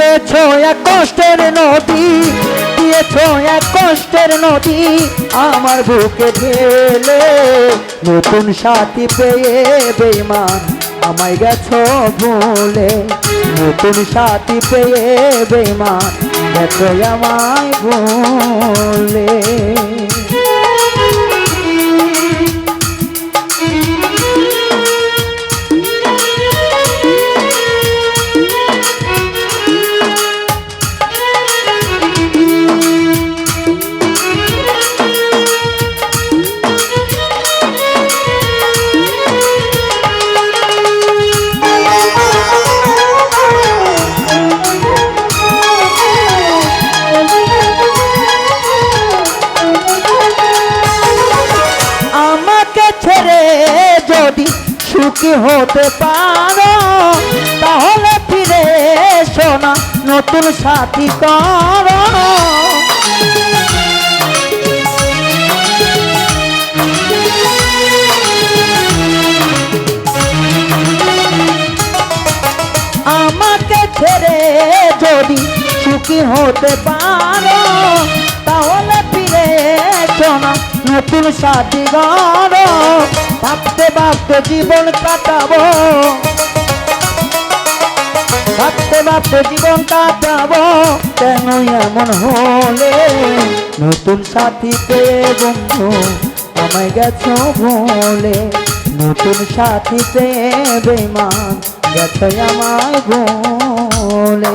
দিয়েছ এক কষ্টের নদী, দিয়েছ এক কষ্টের নদী, আমার বুকে ঢেলে নতুন সাথী পেয়ে বেমান আমায় গেছ ভুলে। নতুন সাথী পেয়ে বেমান গেছ আমায় ভুলে। সুখী হতে পারো, তাহলে ফিরে শোনা নতুন সাথী করো। আমাকে ছেড়ে যদি সুখী হতে পারো, তাহলে ফিরে শোনা নতুন সাথী গড় ভাবতে ভাবতে জীবন কাটাবো। ভাবতে ভাবতে জীবন কাটাবো। কেন এমন হলে নতুন সাথী পেয়ে বন্ধু আমায় গেছো ভোলে নতুন সাথী পেয়ে বেমান গেছো আমায় ভোলে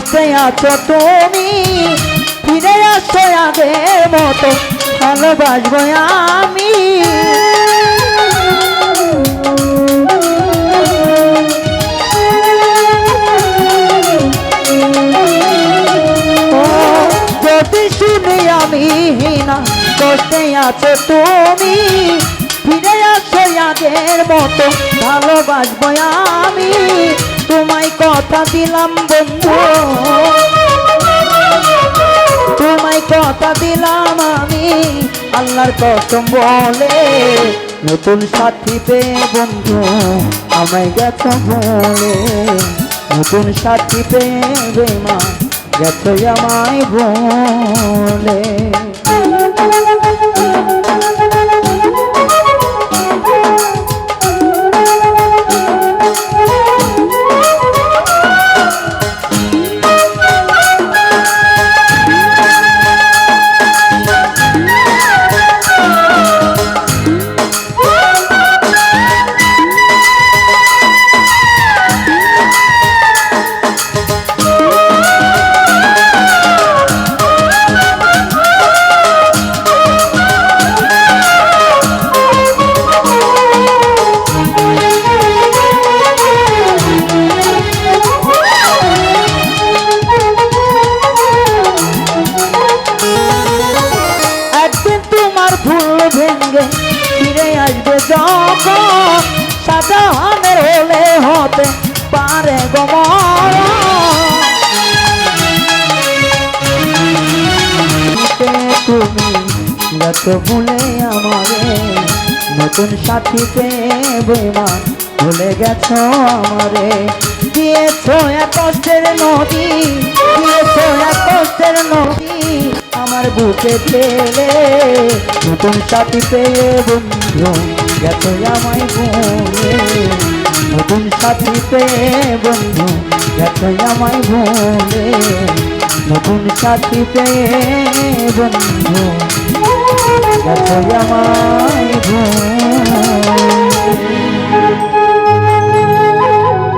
কষ্টে আছো তুমি। ফিরে আসো আগের মতো, ভালোবাসবো আমি। যদি শুনি আমি হিনা কষ্টে আছো তুমি। ফিরে আসো আগের মতো, ভালোবাসবো আমি। তোমায় কথা দিলাম বন্ধু। তোমায় কথা দিলাম আমি। আল্লাহর কসম বলে নতুন সাথী পেয়ে বন্ধু, আমায় গেছো বলে। নতুন সাথী পেয়ে বেমা গেছো আমায় বলে। ভুলে আমারে নতুন সাথী পেয়ে বেমান ভুলে গেছ আমারে। দিয়েছ এক কষ্টের নদী, দিয়েছ এক কষ্টের নদী আমার বুকে ফেলে। নতুন সাথী পেয়ে বন্ধু গেছ আমায় ভুলে নতুন সাথীতে বন্ধু, গেছ আমায় ভুলে নতুন সাথীতে বন্ধু, গেছ আমায় ভুলে